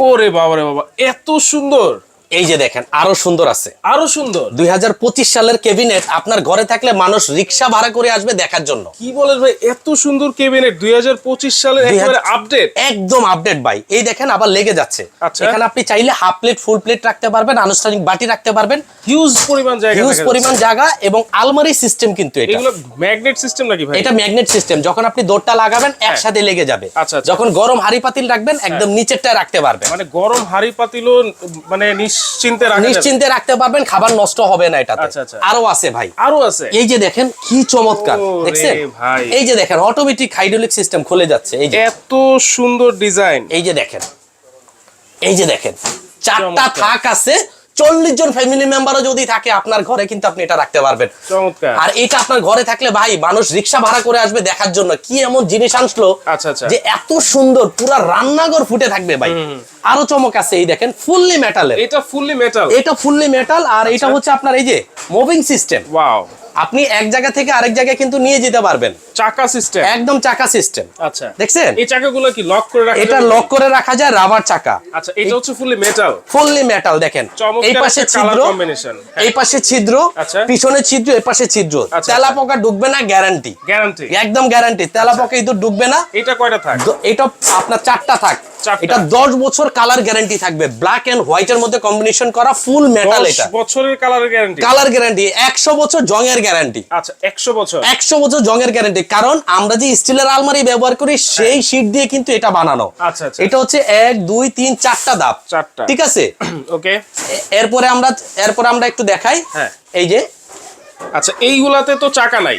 ওরে বাবা রে বাবা এত সুন্দর। এই যে দেখেন আরও সুন্দর আছে। আরও সুন্দর। দুই হাজার পঁচিশ সালের কেবিনেট আপনার ঘরে থাকলে মানুষ রিক্সা ভাড়া করে আসবে দেখার জন্য। কি বলেন ভাই এত সুন্দর কেবিনেট দুই সালের একেবারে আপডেট একদম আপডেট ভাই। এই দেখেন আবার লেগে যাচ্ছে। আচ্ছা। এখানে আপনি চাইলে হাফ প্লেট ফুল প্লেট রাখতে পারবেন আনুষ্ঠানিক বাটি রাখতে পারবেন। হিউজ পরিমাণ জায়গা হিউজ পরিমাণ জায়গা এবং আলমারি সিস্টেম কিন্তু এটা। এগুলো ম্যাগনেট সিস্টেম নাকি ভাই? এটা ম্যাগনেট সিস্টেম যখন আপনি দৌড়টা লাগাবেন একসাথে লেগে যাবে। আচ্ছা, আচ্ছা। যখন গরম হাড়ি পাতিল রাখবেন একদম নিচেরটা রাখতে পারবেন। মানে গরম হাড়ি পাতিলও মানে নিশ্চিন্তে নিশ্চিন্তে রাখতে পারবেন খাবার নষ্ট হবে না এটাতে। আচ্ছা, আচ্ছা। আরও আছে ভাই। আরও আছে? এই যে দেখেন কি চমৎকার দেখছেন? এই যে দেখেন অটোমেটিক হাইড্রোলিক সিস্টেম খুলে যাচ্ছে এই যে। এত সুন্দর ডিজাইন এই যে দেখেন এই যে দেখেন চারটা থাক আছে চল্লিশ জন ফ্যামিলি মেম্বারও যদি থাকে আপনার ঘরে কিন্তু আপনি এটা রাখতে পারবেন। আর এটা আপনার ঘরে থাকলে ভাই মানুষ রিক্সা ভাড়া করে আসবে দেখার জন্য। কি এমন জিনিস আনলো আচ্ছা, আচ্ছা। যে এত সুন্দর পুরা রান্নাঘর ফুটে থাকবে ভাই। আরও চমক আছে এই দেখেন ফুললি মেটালের এটা ফুললি মেটাল এটা ফুললি মেটাল আর এটা হচ্ছে আপনার এই যে মুভিং সিস্টেম ওয়াও আপনি এক জায়গা থেকে আরেক জায়গায় কিন্তু নিয়ে যেতে পারবেন। চাকা সিস্টেম একদম চাকা সিস্টেম আচ্ছা। দেখছেন? এই চাকাগুলো কি লক করে রাখা এটা লক করে রাখা যায় রাবার চাকা। আচ্ছা এটা হচ্ছে ফুললি মেটাল ফুললি মেটাল দেখেন। এই পাশে ছিদ্র। হ্যাঁ। এই পাশে ছিদ্র। আচ্ছা। পিছনে ছিদ্র এই পাশে ছিদ্র। আচ্ছা, তেলা আচ্ছা। পোকা ঢুকবে না গ্যারান্টি গ্যারান্টি একদম গ্যারান্টি তেলা পোকা ইঁদুর ঢুকবে না। এটা কয়টা থাক? এটা আপনার চারটা থাক। এটা দশ বছর কালার গ্যারান্টি থাকবে। ব্ল্যাক এন্ড হোয়াইট এর মধ্যে কম্বিনেশন করা ফুল মেটাল এটা। বছরের কালার গ্যারান্টি কালার গ্যারান্টি একশো বছর জংয়ের গ্যারান্টি। আচ্ছা একশো বছর। একশো বছর জংয়ের গ্যারান্টি। কারণ আমরা যে স্টিলের আলমারি ব্যবহার করি সেই শীট দিয়ে কিন্তু এটা বানানো। আচ্ছা, আচ্ছা। এটা হচ্ছে এক দুই তিন চারটা ধাপ। চারটা। ঠিক আছে? ওকে এরপরে আমরা এরপরে আমরা একটু দেখাই। হ্যাঁ। এই যে। আচ্ছা এইগুলাতে তো চাকা নাই।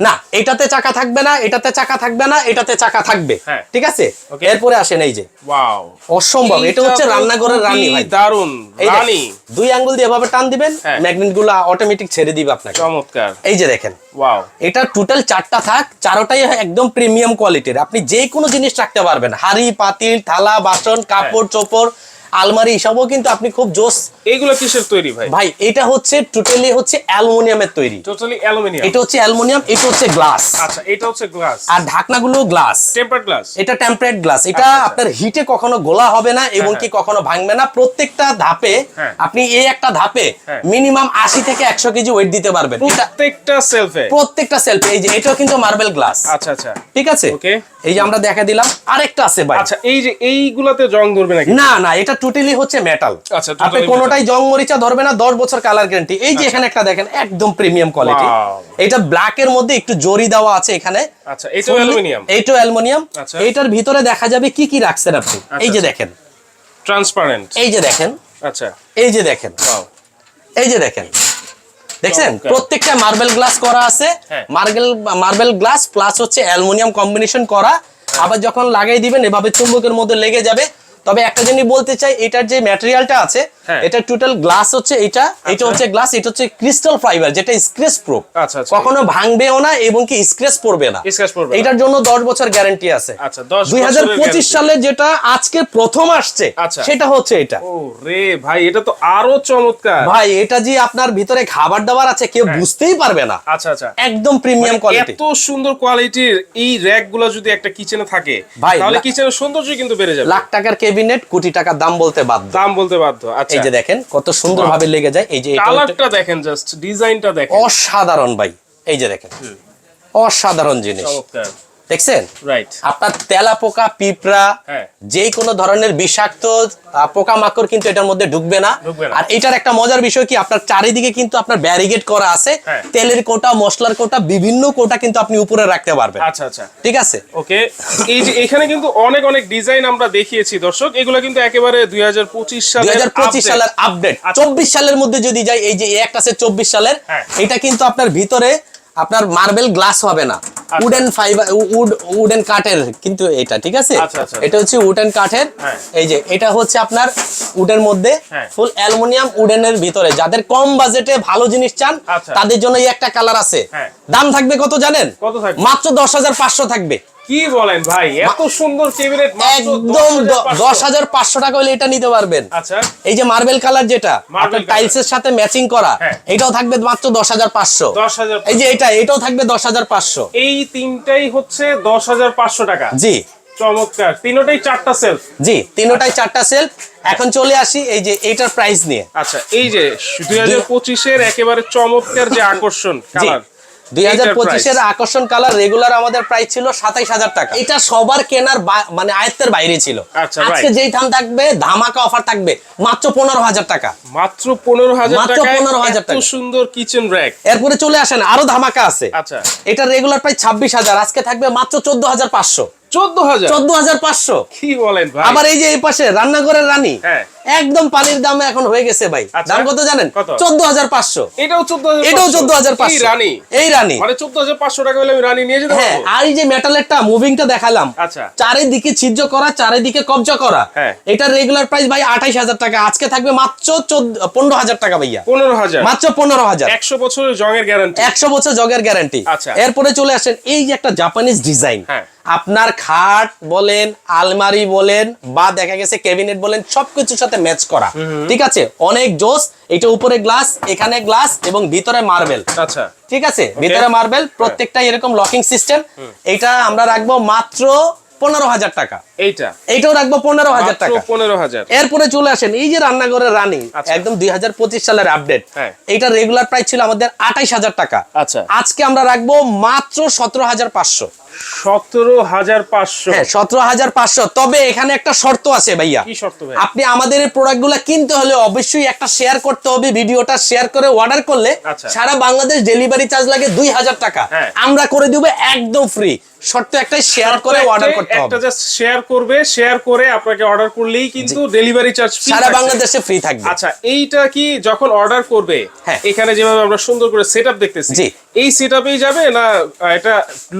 না এটাতে চাকা থাকবে না এটাতে চাকা থাকবে না এটাতে চাকা থাকবে। হ্যাঁ। ঠিক আছে? এরপরে আসেন এই যে। ওয়াও অসম্ভব এটা হচ্ছে রান্নাঘরের রানী ভাই। দারুণ রানী। দুই আঙ্গুল দিয়ে এভাবে টান দিবেন হ্যাঁ। ম্যাগনেটগুলো অটোমেটিক ছেড়ে দিবে আপনাকে। চমৎকার। এই যে দেখেন। ওয়াও এটা টোটাল চারটা থাক চারোটাই একদম প্রিমিয়াম কোয়ালিটির আপনি যে কোনো জিনিস রাখতে পারবেন। হাড়ি পাতিল থালা বাসন কাপড় চোপড় আলমারি এসবও কিন্তু আপনি খুব জোস। এইগুলো কিসের তৈরি ভাই? ভাই এটা হচ্ছে টোটালি হচ্ছে অ্যালুমিনিয়ামের তৈরি। Totally aluminium. এটা হচ্ছে অ্যালুমিনিয়াম এটা হচ্ছে গ্লাস। আচ্ছা এটা হচ্ছে গ্লাস। আর ঢাকনাগুলো গ্লাস। টেম্পার গ্লাস এটা টেম্পারেট গ্লাস এটা আচ্ছা, আচ্ছা। আপনার হিটে কখনো গোলা হবে না এবং কি কখনো ভাঙবে না। প্রত্যেকটা ধাপে হ্যাঁ। আপনি এই একটা ধাপে হ্যাঁ। মিনিমাম আশি থেকে একশো কেজি ওয়েট দিতে পারবেন। প্রত্যেকটা সেলফে প্রত্যেকটা সেলফি এই যে এটাও কিন্তু মার্বেল গ্লাস আচ্ছা আচ্ছা। ঠিক আছে? Okay. এই যে আমরা দেখা দিলাম আরেকটা আছে ভাই। আচ্ছা এই যে এইগুলাতে জং ধরবে নাকি? না না এটা টোটালি হচ্ছে মেটাল আচ্ছা, আপনি কোনোটাই জং মরিচা ধরবে না দশ বছর কালার গ্যারান্টি এই যে এখানে একটা দেখেন একদম প্রিমিয়াম কোয়ালিটি এটা ব্ল্যাক এর মধ্যে একটু জরি দেওয়া আছে এখানে। আচ্ছা এটাও অ্যালুমিনিয়াম এইটাও অ্যালুমিনিয়াম আচ্ছা। এইটার ভিতরে দেখা যাবে কি কি রাখছেন আপনি? এই যে দেখেন। ট্রান্সপারেন্ট এই যে দেখেন। আচ্ছা। এই যে দেখেন। ওয়াও এই যে দেখেন। দেখছেন? প্রত্যেকটা মার্বেল গ্লাস করা আছে। হ্যাঁ। মার্বেল মার্বেল গ্লাস প্লাস হচ্ছে অ্যালুমিনিয়াম কম্বিনেশন করা। আবার যখন লাগাই দিবেন এভাবে চুম্বকের মধ্যে লেগে যাবে। তবে একটা জিনিস বলতে চাই এটার যে ম্যাটেরিয়ালটা আছে হ্যাঁ। এটা টোটাল গ্লাস হচ্ছে এটা এটা হচ্ছে গ্লাস এটা হচ্ছে ক্রিস্টাল ফাইবার যেটা স্ক্র্যাচ প্রুফ আচ্ছা, আচ্ছা। কখনো ভাঙবেও না এবং কি স্ক্র্যাচ পড়বে না। এটার জন্য 10 বছর গ্যারান্টি আছে। আচ্ছা, 10 দুই বছরের guarantee। সালে যেটা আজকে প্রথম আসছে আচ্ছা। সেটা হচ্ছে এটা। রে ভাই এটা তো আরও চমৎকার। ভাই এটা যে আপনার ভিতরে খাবার দাবার আছে কেউ বুঝতেই পারবে না। আচ্ছা আচ্ছা। একদম প্রিমিয়াম মানে কোয়ালিটি এত সুন্দর কোয়ালিটির এই র্যাকগুলো যদি একটা কিচেনে থাকে তাহলে কিচেনের সৌন্দর্য কিন্তু বেড়ে যাবে। লাখ টাকার ক্যাবিনেট কোটি টাকা দাম বলতে বাধ্য। দাম বলতে বাধ্য আচ্ছা। এই যে দেখেন কত সুন্দর ভাবে লেগে যায়। এই যে এটা কালারটা দেখেন জাস্ট ডিজাইনটা দেখেন। অসাধারণ ভাই। এই যে দেখেন অসাধারণ জিনিস। চমৎকার। দেখছেন? রাইট আপনার তেলা পোকা পিঁপড়া হ্যাঁ। যে কোনো ধরনের বিষাক্ত পোকা মাকড় কিন্তু এটার মধ্যে ঢুকবে না। আর এটার একটা মজার বিষয় কি? আপনার চারিদিকে কিন্তু আপনার ব্যারিগেড করা আছে। হ্যাঁ। তেলের কোটা মশলার কোটা বিভিন্ন কোটা কিন্তু আপনি উপরে রাখতে পারবেন। আচ্ছা আচ্ছা। ঠিক আছে? ওকে। এই যে এখানে কিন্তু অনেক অনেক ডিজাইন আমরা দেখিয়েছি দর্শক। এগুলো কিন্তু একেবারে দুই হাজার পঁচিশ দুই হাজার পঁচিশ সালের আপডেট আচ্ছা। চব্বিশ সালের মধ্যে যদি যাই এই যে একটা আছে চব্বিশ সালের হ্যাঁ। এটা কিন্তু আপনার ভিতরে আপনার মার্বেল গ্লাস হবে না। উডেন ফাইবার উড উডেন কাঠের কিন্তু এটা ঠিক আছে আচ্ছা, আচ্ছা। এটা হচ্ছে উডেন কাঠের হ্যাঁ। এই যে এটা হচ্ছে আপনার উডের মধ্যে। ফুল অ্যালুমিনিয়াম উডেনের ভিতরে যাদের কম বাজেটে ভালো জিনিস চান আচ্ছা। তাদের জন্য এই একটা কালার আছে হ্যাঁ। দাম থাকবে কত জানেন কত মাত্র দশ হাজার পাঁচশো থাকবে কি বলেন ভাই? এত সুন্দর কেবিনেট একদম দশ হাজার পাঁচশো। টাকা হলে এটা নিতে পারবেন। আচ্ছা। এই যে মার্বেল কালার যেটা আপনার টাইলস এর সাথে ম্যাচিং করা হ্যাঁ। এটাও থাকবে মাত্র দশ হাজার পাঁচশো। 10,500 এই যে এটা এটাও থাকবে দশ হাজার পাঁচশো। এই তিনটাই হচ্ছে দশ হাজার পাঁচশো টাকা। জি। চমৎকার। তিনোটাই চারটা সেলফ জি তিনোটাই চারটা সেলফ এখন চলে আসি এই যে এইটার প্রাইস নিয়ে। আচ্ছা এই যে দুই হাজার পঁচিশের একেবারে চমৎকার যে আকর্ষণ কালার দুই হাজার পঁচিশের আকর্ষণ কালার রেগুলার আমাদের প্রাইস ছিল সাতাইশ হাজার টাকা। এটা সবার কেনার মানে আয়ত্তের বাইরে ছিল। আচ্ছা, আজকে যেই দাম থাকবে ধামাকা অফার থাকবে মাত্র পনেরো হাজার টাকা। মাত্র পনেরো হাজার মাত্র পনেরো হাজার টাকা। সুন্দর কিচেন র্যাক এরপরে চলে আসেন আরও ধামাকা আছে। আচ্ছা। এটা রেগুলার প্রাইস ছাব্বিশ হাজার আজকে থাকবে মাত্র চোদ্দ হাজার পাঁচশো। চোদ্দ হাজার? চোদ্দ হাজার পাঁচশো। কি বলেন ভাই? আবার এই যে এই পাশে রান্নাঘরের রানী হ্যাঁ। একদম পানির দাম এখন হয়ে গেছে ভাই। আচ্ছা। দাম কত জানেন? চোদ্দ হাজার পাঁচশো। এটাও চোদ্দ এটাও চোদ্দ হাজার পাঁচশো। রানী। এই রানী। মানে চোদ্দ হাজার পাঁচশো টাকা হলে আমি রানী নিয়ে যেতে হ্যাঁ আর এই যে মেটালেরটা মুভিংটা দেখালাম আচ্ছা। চারিদিকে ছিদ্র করা চারিদিকে কবজা করা হ্যাঁ। এটা রেগুলার প্রাইস ভাই আঠাইশ হাজার টাকা। আজকে থাকবে মাত্র চোদ্দ পনেরো হাজার টাকা ভাইয়া। পনেরো হাজার। মাত্র পনেরো হাজার। একশো বছরের জঙের গ্যারান্টি একশো বছর জগের গ্যারান্টি আচ্ছা। এরপরে চলে আসেন এই যে একটা জাপানিজ ডিজাইন হ্যাঁ। আপনার খাট বলেন আলমারি বলেন বা দেখা গেছে ক্যাবিনেট বলেন সবকিছুর সাথে ম্যাচ করা। ঠিক আছে? অনেক জোস এটা উপরে গ্লাস এখানে গ্লাস এবং ভিতরে মার্বেল। আচ্ছা। ঠিক আছে? ভিতরে মার্বেল প্রত্যেকটা এরকম লকিং সিস্টেম এটা আমরা রাখব মাত্র পনেরো হাজার টাকা। এইটা। এইটাও রাখব পনেরো হাজার টাকা। পনেরো হাজার। এরপরে চলে আসেন এই যে রান্নাঘরের রানী আচ্ছা। একদম দুই সালের আপডেট হ্যাঁ। রেগুলার প্রাইস ছিল আমাদের আঠাইশ হাজার টাকা। আচ্ছা। আজকে আমরা রাখব মাত্র সতেরো হাজার পাঁচশো। সতেরো হাজার পাঁচশো। হ্যাঁ সতেরো হাজার পাঁচশো। তবে এখানে একটা শর্ত আছে ভাইয়া। কি শর্ত ভাই আপনি আমাদের এই প্রোডাক্টগুলা কিনতে হলে অবশ্যই একটা শেয়ার করতে হবে ভিডিওটা শেয়ার করে অর্ডার করলে আচ্ছা। সারা বাংলাদেশ ডেলিভারি চার্জ লাগে দুই হাজার টাকা। হ্যাঁ। আমরা করে দিব একদম ফ্রি শর্ত একটাই শেয়ার করে অর্ডার করতে হবে। শেয়ার করবে শেয়ার করে আপনাকে অর্ডার করলেই কিন্তু ডেলিভারি চার্জ সারা বাংলাদেশে ফ্রি থাকবে আচ্ছা এইটা কি যখন অর্ডার করবে হ্যাঁ। এখানে যেভাবে আমরা সুন্দর করে সেটআপ দেখতেছি। এই সেটআপেই যাবে না এটা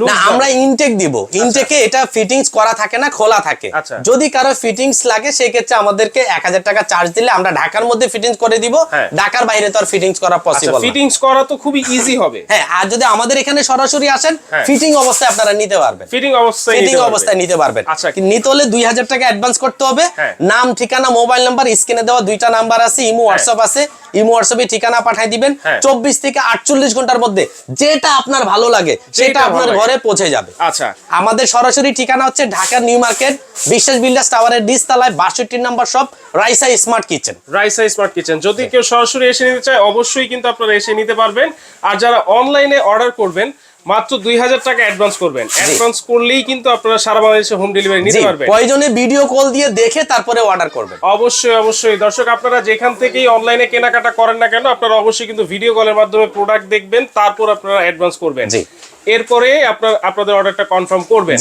না আমরা ইনটেক দিব। ইনটেকে এটা ফিটিংস করা থাকে না খোলা থাকে। আচ্ছা। যদি কারও ফিটিংস লাগে সেই ক্ষেত্রে আমাদেরকে এক হাজার টাকা চার্জ দিলে আমরা ঢাকার মধ্যে ফিটিংস করে দিব। হ্যাঁ। ঢাকার বাইরে তো আর ফিটিংস করা আচ্ছা পসিবল ফিটিংস করা তো খুবই ইজি হবে। হ্যাঁ আর যদি আমাদের এখানে সরাসরি আসেন হ্যাঁ। ফিটিং অবস্থায় আপনারা নিতে পারবেন। ফিটিং অবস্থায় ফিটিং অবস্থায় নিতে পারবেন। আচ্ছা। কিন্তু নিতে হলে দুই হাজার টাকা অ্যাডভান্স করতে হবে। হ্যাঁ। নাম ঠিকানা মোবাইল নাম্বার স্ক্রিনে দেওয়া দুইটা নাম্বার আছে ইমো হোয়াটসঅ্যাপ আছে। ইমো হোয়াটসঅ্যাপে ঠিকানা পাঠিয়ে দিবেন। হ্যাঁ। চব্বিশ থেকে আটচল্লিশ ঘণ্টার মধ্যে যেটা আপনার ভালো লাগে সেটা আপনার ঘরে পৌঁছে যাবে। আচ্ছা। আমাদের সরাসরি ঠিকানা হচ্ছে Dhaka new market Biswas builders টাওয়ারের ডিস তলায় বাষট্টি number shop Raisa smart kitchen. Raisa smart kitchen. যদি কেউ সরাসরি এসে নিতে চায় অবশ্যই কিন্তু আপনারা এসে নিতে পারবেন। আর যারা অনলাইনে অর্ডার করবেন মাত্র দুই হাজার টাকা অ্যাডভান্স করবেন। অ্যাডভান্স করলেই কিন্তু আপনারা সারা বাংলাদেশে হোম ডেলিভারি নিতে পারবেন। প্রয়োজনে ভিডিও কল দিয়ে দেখে তারপরে অর্ডার করবেন। অবশ্যই অবশ্যই। দর্শক আপনারা যেখান থেকেই অনলাইনে কেনাকাটা করেন না কেন আপনারা অবশ্যই কিন্তু ভিডিও কলের মাধ্যমে প্রোডাক্ট দেখবেন তারপর আপনারা অ্যাডভান্স করবেন। জি। এরপরে আপনার আপনাদের অর্ডারটা কনফার্ম করবেন।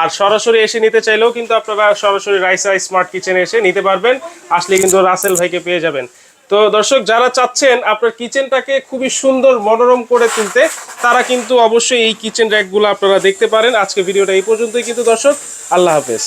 আর সরাসরি এসে নিতে চাইলেও কিন্তু আপনারা সরাসরি রাইসা স্মার্ট কিচেনে এসে নিতে পারবেন। আসলে কিন্তু রাসেল ভাইকে পেয়ে যাবেন। তো দর্শক, যারা চাচ্ছেন আপনার কিচেনটাকে খুবই সুন্দর, মনোরম করে তুলতে, তারা কিন্তু অবশ্যই এই কিচেন র্যাকগুলো আপনারা দেখতে পারেন। আজকে ভিডিওটা এই পর্যন্তই কিন্তু দর্শক, আল্লাহ হাফেজ।